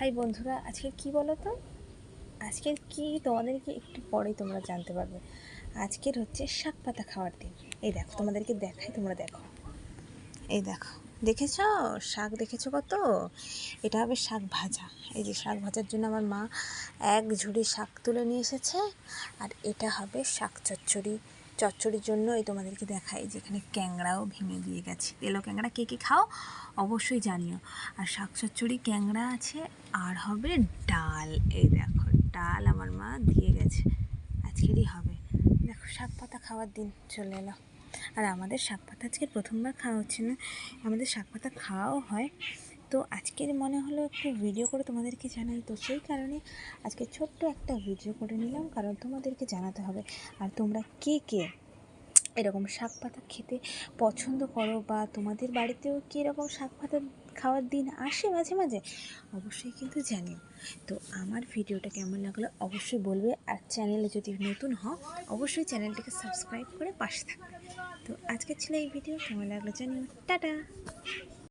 High বন্ধুরা, আজকে কি বলো তো আজকের কি তোমাদেরকে একটু পরেই তোমরা জানতে পারবে। আজকের হচ্ছে শাক পাতা খাওয়ার দিন। এই দেখো, তোমাদেরকে দেখাই, তোমরা দেখো। এই দেখো, দেখেছ? শাক দেখেছ কত? এটা হবে শাক ভাজা। এই যে শাক ভাজার জন্য আমার মা এক ঝুড়ি শাক তুলে নিয়ে এসেছে, আর এটা হবে শাক চচ্চড়ি। চচ্চড়ির জন্য এই তোমাদেরকে দেখাই যেখানে ক্যাংড়াও ভেঙে দিয়ে গেছে। তেলো ক্যাংড়া, কে কে খাও অবশ্যই জানিও। আর শাক চচ্চড়ি, ক্যাংড়া আছে, আর হবে ডাল। এই দেখো, ডাল আমার মা দিয়ে গেছে। আজকেরই হবে। দেখো, শাক পাতা খাওয়ার দিন চলে এলো। আর আমাদের শাক পাতা আজকে প্রথমবার খাওয়া হচ্ছে না। আমাদের শাক পাতা খাওয়াও হয়। তো আজকের মনে হলো একটু ভিডিও করে তোমাদেরকে জানাই। তো সেই কারণে আজকে ছোট্ট একটা ভিডিও করে নিলাম, কারণ তোমাদেরকে জানাতে হবে। আর তোমরা কে কে এরকম শাক পাতা খেতে পছন্দ করো বা তোমাদের বাড়িতেও কি এরকম শাক পাতা খাওয়ার দিন আসে মাঝে মাঝে, অবশ্যই কিন্তু জানিও। তো আমার ভিডিওটা কেমন লাগল অবশ্যই বলবে, আর চ্যানেলে যদি নতুন হও, অবশ্যই চ্যানেলটিকে সাবস্ক্রাইব করে পাশে থাকবে। তো আজকের ছিল এই ভিডিও কেমন লাগল জানিও। টাটা!